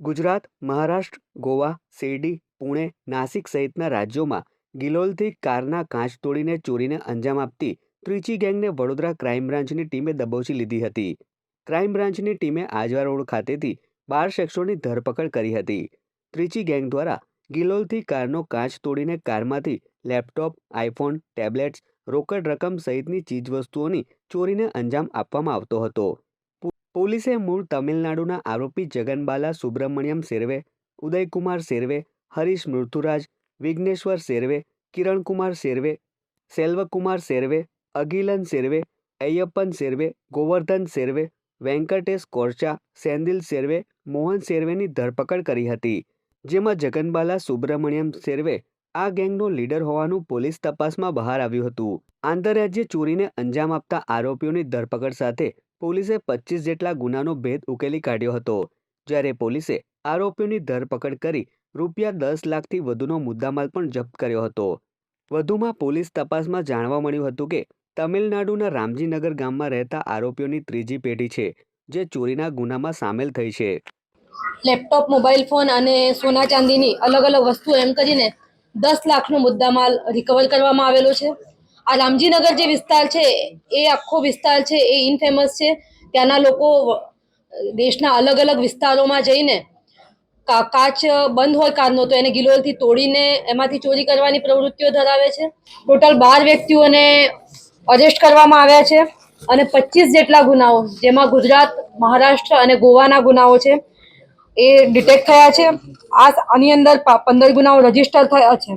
ગુજરાત, મહારાષ્ટ્ર, ગોવા, શિરડી, પુણે, નાસિક સહિતના રાજ્યોમાં ગિલોલથી કારના કાચ તોડીને ચોરીને અંજામ આપતી ત્રીચી ગેંગને વડોદરા ક્રાઇમ બ્રાન્ચની ટીમે દબોચી લીધી હતી. ક્રાઇમ બ્રાન્ચની ટીમે આજવા રોડ ખાતેથી બાર શખ્સોની ધરપકડ કરી હતી. ત્રીચી ગેંગ દ્વારા ગિલોલથી કારનો કાચ તોડીને કારમાંથી લેપટોપ આઈફોન ટેબ્લેટ્સ, રોકડ રકમ સહિતની ચીજવસ્તુઓની ચોરીને અંજામ આપવામાં આવતો હતો. પોલીસે મૂળ તમિલનાડુના આરોપી જગનબાલા સુબ્રમણ્યમ સેરવે ઉદયકુમાર સેરવે હરીશ મૃથુરાજ, વિઘ્નેશ્વર સેરવે કિરણકુમાર સેરવે સેલ્વકુમાર સેરવે અગિલન સેરવે અય્યપ્પન સેરવે ગોવર્ધન સેરવે વેંકટેશ કોરચા સેન્દિલ સેરવે મોહન સેરવેની ધરપકડ કરી હતી. જેમાં જગનબાલા સુબ્રમણ્યમ સેરવે આ ગેંગનો લીડર હોવાનું પોલીસ તપાસમાં બહાર આવ્યું હતું. આંતરરાજ્ય ચોરીને અંજામ આપતા આરોપીઓની ધરપકડ સાથે પોલીસે પચીસ જેટલા ગુનાનો ભેદ ઉકેલી કાઢ્યો હતો, જ્યારે પોલીસે આરોપીઓની ધરપકડ કરી રૂપિયા દસ લાખથી વધુનો મુદ્દામાલ પણ જપ્ત કર્યો હતો. વધુમાં પોલીસ તપાસમાં જાણવા મળ્યું હતું કે, તમિલનાડુના રામજીનગર ગામમાં રહેતા આરોપીઓની ત્રીજી પેઢી છે, જે ચોરીના ગુનામાં સામેલ થઈ છે. લેપટોપ, મોબાઈલ ફોન અને સોના ચાંદીની અલગ અલગ વસ્તુ એમ કરીને દસ લાખનો મુદ્દામાલ રિકવર કરવામાં આવેલો છે. આ રામજીનગર જે વિસ્તાર છે, એ આખો વિસ્તાર છે, એ ઇનફેમસ છે. ત્યાંના લોકો દેશના અલગ અલગ વિસ્તારોમાં જઈને કાચ બંધ હોય કારનો, તો એને ગિલોલથી તોડીને એમાંથી ચોરી કરવાની પ્રવૃત્તિઓ ધરાવે છે. ટોટલ બાર વ્યક્તિઓને અરેસ્ટ કરવામાં આવ્યા છે અને પચીસ જેટલા ગુનાઓ, જેમાં ગુજરાત, મહારાષ્ટ્ર અને ગોવાના ગુનાઓ છે, એ ડિટેક્ટ થયા છે. આ આની અંદર પંદર ગુનાઓ રજિસ્ટર થયા છે.